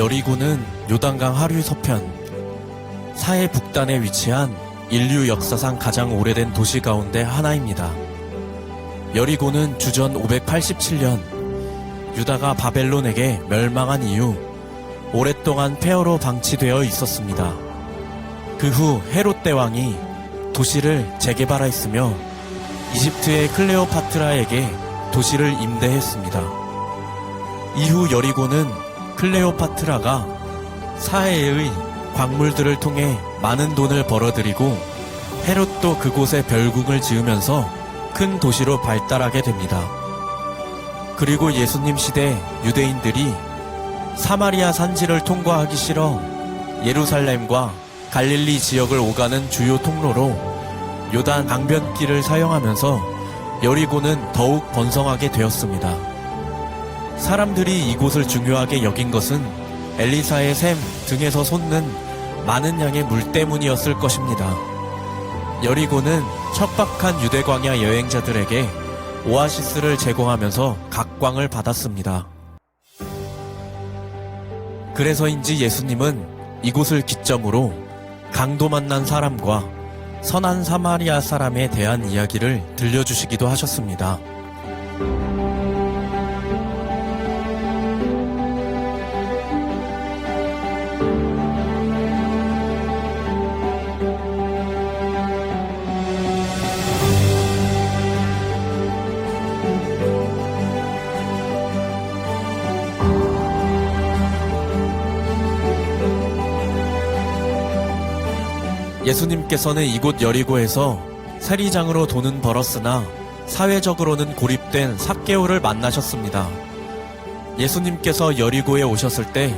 여리고는 요단강 하류 서편 사해 북단에 위치한 인류 역사상 가장 오래된 도시 가운데 하나입니다. 여리고는 주전 587년 유다가 바벨론에게 멸망한 이후 오랫동안 폐허로 방치되어 있었습니다. 그 후 헤롯 대왕이 도시를 재개발하였으며 이집트의 클레오파트라에게 도시를 임대했습니다. 이후 여리고는 클레오파트라가 사해의 광물들을 통해 많은 돈을 벌어들이고 헤롯도 그곳에 별궁을 지으면서 큰 도시로 발달하게 됩니다. 그리고 예수님 시대 유대인들이 사마리아 산지를 통과하기 싫어 예루살렘과 갈릴리 지역을 오가는 주요 통로로 요단 강변길을 사용하면서 여리고는 더욱 번성하게 되었습니다. 사람들이 이곳을 중요하게 여긴 것은 엘리사의 샘 등에서 솟는 많은 양의 물 때문이었을 것입니다. 여리고는 척박한 유대 광야 여행자들에게 오아시스를 제공하면서 각광을 받았습니다. 그래서인지 예수님은 이곳을 기점으로 강도 만난 사람과 선한 사마리아 사람에 대한 이야기를 들려주시기도 하셨습니다. 예수님께서는 이곳 여리고에서 세리장으로 돈은 벌었으나 사회적으로는 고립된 삭개오를 만나셨습니다. 예수님께서 여리고에 오셨을 때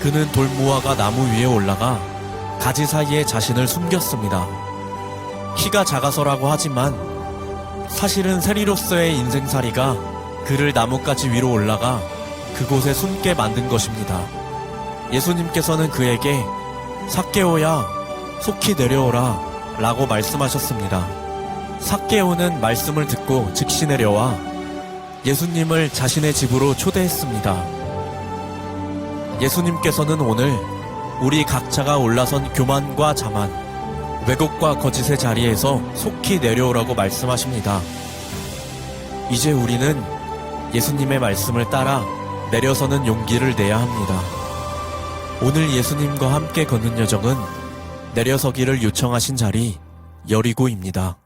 그는 돌무화가 나무 위에 올라가 가지 사이에 자신을 숨겼습니다. 키가 작아서라고 하지만 사실은 세리로서의 인생살이가 그를 나뭇가지 위로 올라가 그곳에 숨게 만든 것입니다. 예수님께서는 그에게 삭개오야 속히 내려오라 라고 말씀하셨습니다. 삭개오는 말씀을 듣고 즉시 내려와 예수님을 자신의 집으로 초대했습니다. 예수님께서는 오늘 우리 각자가 올라선 교만과 자만, 왜곡과 거짓의 자리에서 속히 내려오라고 말씀하십니다. 이제 우리는 예수님의 말씀을 따라 내려서는 용기를 내야 합니다. 오늘 예수님과 함께 걷는 여정은 내려서기를 요청하신 자리 여리고입니다.